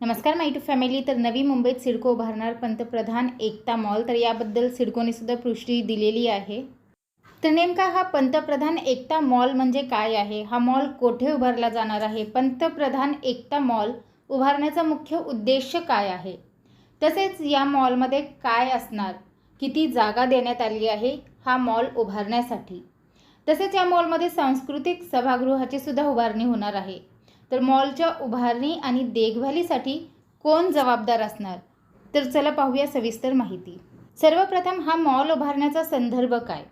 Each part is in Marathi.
नमस्कार माय टू फॅमिली. तर नवी मुंबईत सिडको उभारणार पंतप्रधान एकता मॉल. तर याबद्दल सिडकोने सुद्धा पुष्टी दिलेली आहे. तर नेमका हा पंतप्रधान एकता मॉल म्हणजे काय आहे? हा मॉल कोठे उभारला जाणार आहे? पंतप्रधान एकता मॉल उभारण्याचा मुख्य उद्देश काय आहे? तसेच या मॉलमध्ये काय असणार? किती जागा देण्यात आली आहे हा मॉल उभारण्यासाठी? तसेच या मॉलमध्ये सांस्कृतिक सभागृहाची सुद्धा उभारणी होणार आहे. तर मॉलच्या उभारणी आणि देखभालीसाठी कोण जबाबदार असणार? तर चला पाहूया सविस्तर माहिती. सर्वप्रथम हा मॉल उभारण्याचा संदर्भ काय?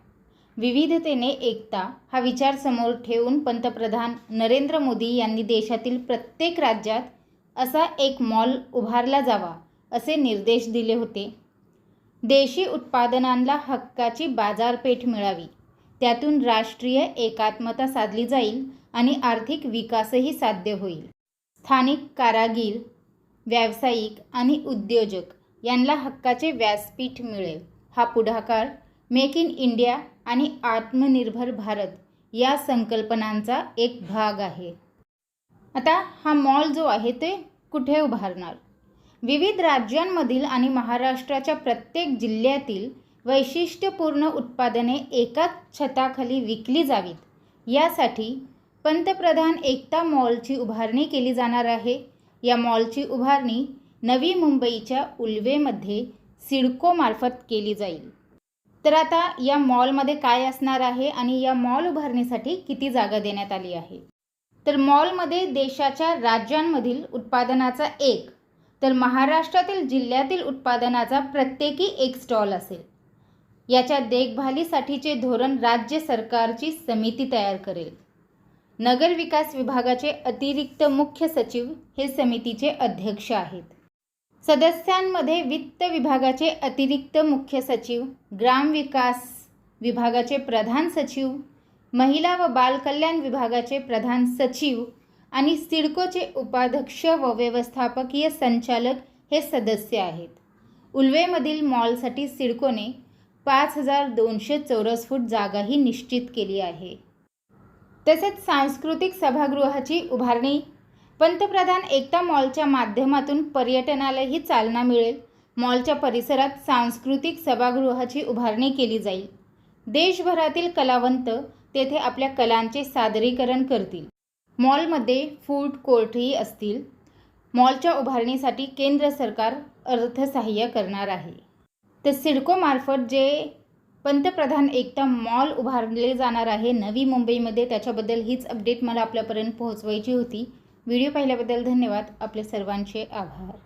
विविधतेने एकता हा विचार समोर ठेवून पंतप्रधान नरेंद्र मोदी यांनी देशातील प्रत्येक राज्यात असा एक मॉल उभारला जावा असे निर्देश दिले होते. देशी उत्पादनांना हक्काची बाजारपेठ मिळावी. त्यातून राष्ट्रीय एकात्मता साधली जाईल आणि आर्थिक विकासही साध्य होईल. स्थानिक कारागीर व्यावसायिक आणि उद्योजक यांना हक्काचे व्यासपीठ मिळेल. हा पुढाकार मेक इन इंडिया आणि आत्मनिर्भर भारत या संकल्पनांचा एक भाग आहे. आता हा मॉल जो आहे ते कुठे उभारणार? विविध राज्यांमधील आणि महाराष्ट्राच्या प्रत्येक जिल्ह्यातील वैशिष्ट्यपूर्ण उत्पादने एकाच छताखाली विकली जावीत. यासाठी पंतप्रधान एकता मॉलची उभारणी केली जाणार आहे. या मॉलची उभारणी नवी मुंबईच्या उल्वेमध्ये सिडकोमार्फत केली जाईल. तर आता या मॉलमध्ये काय असणार आहे आणि या मॉल उभारणीसाठी किती जागा देण्यात आली आहे? तर मॉलमध्ये देशाच्या राज्यांमधील उत्पादनाचा एक तर महाराष्ट्रातील जिल्ह्यातील उत्पादनाचा प्रत्येकी एक स्टॉल असेल. याच्या देखभालीसाठीचे धोरण राज्य सरकारची समिती तयार करेल. नगर विकास विभागाचे अतिरिक्त मुख्य सचिव हे समितीचे अध्यक्ष आहेत. सदस्यांमध्ये वित्त विभागाचे अतिरिक्त मुख्य सचिव ग्रामविकास विभागाचे प्रधान सचिव महिला व बालकल्याण विभागाचे प्रधान सचिव आणि सिडकोचे उपाध्यक्ष व व्यवस्थापकीय संचालक हे सदस्य आहेत. उल्वेमधील मॉलसाठी सिडकोने पाच हजार दोनशे चौरस फूट जागाही निश्चित केली आहे. तसेच सांस्कृतिक सभागृहाची उभारणी. पंतप्रधान एकता मॉलच्या माध्यमातून पर्यटनालाही चालना मिळेल. मॉलच्या परिसरात सांस्कृतिक सभागृहाची उभारणी केली जाईल. देशभरातील कलावंत तेथे आपल्या कलांचे सादरीकरण करतील. मॉलमध्ये फूड कोर्टही असतील. मॉलच्या उभारणीसाठी केंद्र सरकार अर्थसहाय्य करणार आहे. तर सिडकोमार्फत जे पंतप्रधान एकता मॉल उभारले जाणार आहे. नवी मुंबईमध्ये त्याच्याबद्दल हीच अपडेट मला आपल्यापर्यंत पोहोचवायची होती. व्हिडिओ पाहिल्याबद्दल धन्यवाद. आपले सर्वांचे आभार.